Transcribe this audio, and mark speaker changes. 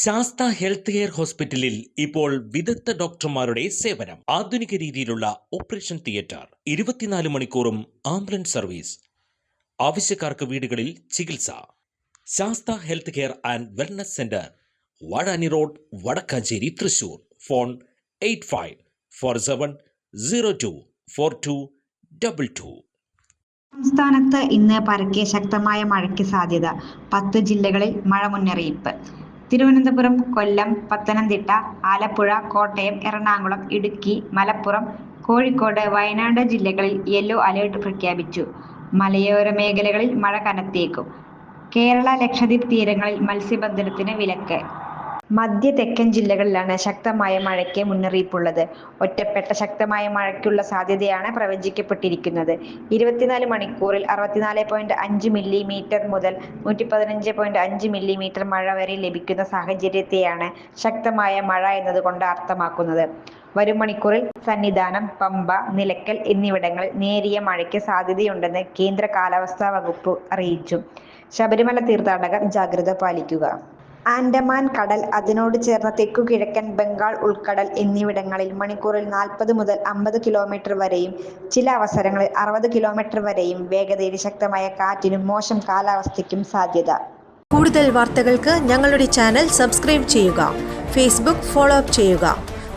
Speaker 1: Sastha health care ഹോസ്പിറ്റലിൽ ഇപ്പോൾ വിദഗ്ധ ഡോക്ടർമാരുടെ സേവനം ആധുനിക രീതിയിലുള്ള ഓപ്പറേഷൻ തിയേറ്റർ ഇരുപത്തിനാല് മണിക്കൂറും ആംബുലൻസ് സർവീസ് ആവശ്യക്കാർക്ക് വീടുകളിൽ ചികിത്സ Sastha health care and wellness centre Vazhani road Vadakkanchery Thrissur phone eight five four seven zero two four two double two
Speaker 2: സംസ്ഥാനത്ത് ഇന്ന് പരക്കെ ശക്തമായ മഴയ്ക്ക് സാധ്യത പത്ത് ജില്ലകളിൽ മഴ മുന്നറിയിപ്പ് തിരുവനന്തപുരം കൊല്ലം പത്തനംതിട്ട ആലപ്പുഴ കോട്ടയം എറണാകുളം ഇടുക്കി മലപ്പുറം കോഴിക്കോട് വയനാട് ജില്ലകളിൽ യെല്ലോ അലേർട്ട് പ്രഖ്യാപിച്ചു മലയോര മേഖലകളിൽ മഴ കനത്തേക്കും കേരള ലക്ഷദ്വീപ് തീരങ്ങളിൽ മത്സ്യബന്ധനത്തിന് വിലക്ക് മധ്യ തെക്കൻ ജില്ലകളിലാണ് ശക്തമായ മഴയ്ക്ക് മുന്നറിയിപ്പുള്ളത് ഒറ്റപ്പെട്ട ശക്തമായ മഴയ്ക്കുള്ള സാധ്യതയാണ് പ്രവചിക്കപ്പെട്ടിരിക്കുന്നത് ഇരുപത്തിനാല് മണിക്കൂറിൽ അറുപത്തിനാല് പോയിന്റ് അഞ്ച് മില്ലിമീറ്റർ മുതൽ നൂറ്റി പതിനഞ്ച് പോയിന്റ് അഞ്ച് മില്ലിമീറ്റർ മഴ വരെ ലഭിക്കുന്ന സാഹചര്യത്തെയാണ് ശക്തമായ മഴ എന്നതുകൊണ്ട് അർത്ഥമാക്കുന്നത് വരും മണിക്കൂറിൽ സന്നിധാനം പമ്പ നിലയ്ക്കൽ എന്നിവിടങ്ങളിൽ നേരിയ മഴയ്ക്ക് സാധ്യതയുണ്ടെന്ന് കേന്ദ്ര കാലാവസ്ഥാ വകുപ്പ് അറിയിച്ചു ശബരിമല തീർത്ഥാടകർ ജാഗ്രത പാലിക്കുക ആൻഡമാൻ കടൽ അതിനോട് ചേർന്ന തെക്കുകിഴക്കൻ ബംഗാൾ ഉൾക്കടൽ എന്നിവിടങ്ങളിൽ മണിക്കൂറിൽ നാൽപ്പത് മുതൽ അമ്പത് കിലോമീറ്റർ വരെയും ചില അവസരങ്ങളിൽ അറുപത് കിലോമീറ്റർ വരെയും വേഗതയിൽ ശക്തമായ കാറ്റിനും മോശം കാലാവസ്ഥയ്ക്കും സാധ്യത
Speaker 3: കൂടുതൽ വാർത്തകൾക്ക് ഞങ്ങളുടെ ചാനൽ സബ്സ്ക്രൈബ് ചെയ്യുക ഫേസ്ബുക്ക് ഫോളോ അപ്പ് ചെയ്യുക